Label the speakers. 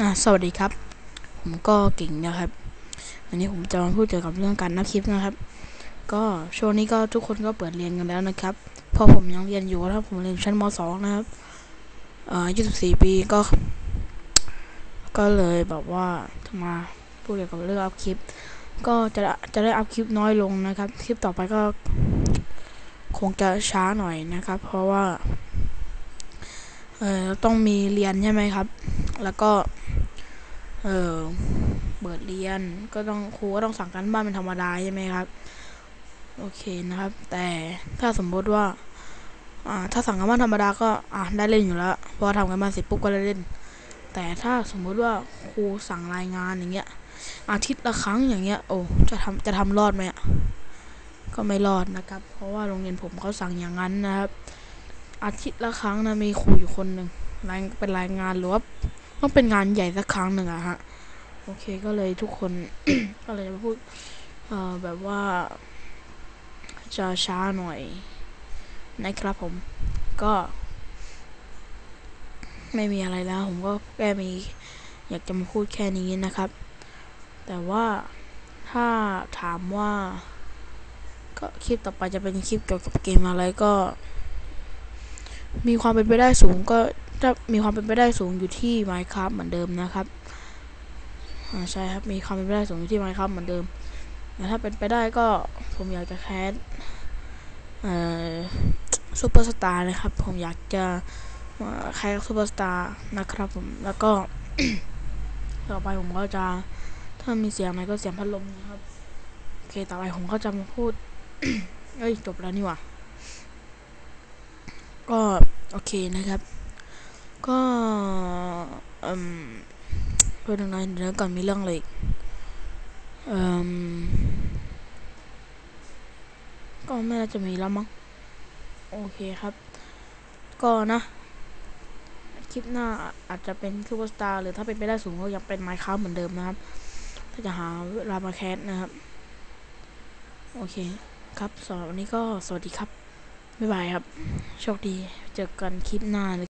Speaker 1: อ่าสวัสดีครับ ผมก็เก่งนะครับอันนี้ผมจะมาพูดเกี่ยวกับเรื่องการนับคลิปนะครับ ก็ช่วงนี้ก็ทุกคนก็เปิดเรียนกันแล้วนะครับพราะผมยังเรียนอยู่ถ้าผมเรียนชั้นม .2 นะครับเอ่อ24 ปีก็ ก็เลยแบบว่ามาพูดเกี่ยวกับเรื่องอัพคลิป ก็จะจะได้อัพคลิปน้อยลงนะครับ คลิปต่อไปก็ คงจะช้าหน่อยนะครับ เพราะว่าเอ่อต้องมีเรียนใช่ไหมครับ แล้วก็ เออเปิดเรียนก็ต้องครูก็ต้องสั่งการบ้านเป็นธรรมดาใช่ไหมครับ โอเคนะครับ แต่ถ้าสมมติว่าอ่าถ้าสั่งการบ้านธรรมดาก็อ่าได้เล่นอยู่แล้วพราะว่าทำการบ้านเสร็จปุ๊บก็ได้เล่น แต่ถ้าสมมุติว่าครูสั่งรายงานอย่างเงี้ย อาทิตย์ละครั้งอย่างเงี้ยโอ้จะทำจะทำรอดไหมอะก็ไม่รอดนะครับ เพราะว่าโรงเรียนผมเขาสั่งอย่างนั้นนะครับ อาทิตย์ละครั้งนะมีครูอยู่คนหนึ่งรายเป็นรายงานหรือว่า ต้องเป็นงานใหญ่สักครั้งหนึ่งอะฮะ โอเคก็เลยทุกคนก็เลยมาพูดเอ่อแบบว่า จะช้าหน่อยนะครับผม ก็ ไม่มีอะไรแล้ว ผมก็แค่มีอยากจะมาพูดแค่นี้นะครับ แต่ว่าถ้าถามว่า ก็คลิปต่อไปจะเป็นคลิปเกี่ยวกับเกมอะไรก็ มีความเป็นไปได้สูงก็ ถ้ามีความเป็นไปได้สูงอยู่ที่ Minecraft เหมือนเดิมนะครับใช่ครับมีความเป็นไปได้สูงอยู่ที่ Minecraft เหมือนเดิมแต่ถ้าเป็นไปได้ก็ผมอยากจะแคสซูเปอร์สตาร์นะครับ ผมอยากจะแคสซูเปอร์สตาร์นะครับผมแล้วก็ต่อไปผมก็จะถ้ามีเสียงอะไรก็เสียงพัดลมนะครับโอเคต่อไปผมก็จะมาพูดเอ้ยจบแล้วนี่หว่าก็โอเคนะครับ ก็อืมพูดยังไงเดี๋ยวก่อนมีเรื่องอะไรอืมก็ไม่น่าจะมีแล้วมั้งโอเคครับ ก็นะคลิปหน้าอาจจะเป็นซูเปอร์สตาร์หรือถ้าเป็นไปได้สูงก็ยังเป็นไมค์ครับเหมือนเดิมนะครับ ถ้าจะหาเวลามาแคสนะครับ โอเคครับสำหรับวันนี้ก็สวัสดีครับ บ๊ายบายครับ โชคดี เจอกันคลิปหน้าเลย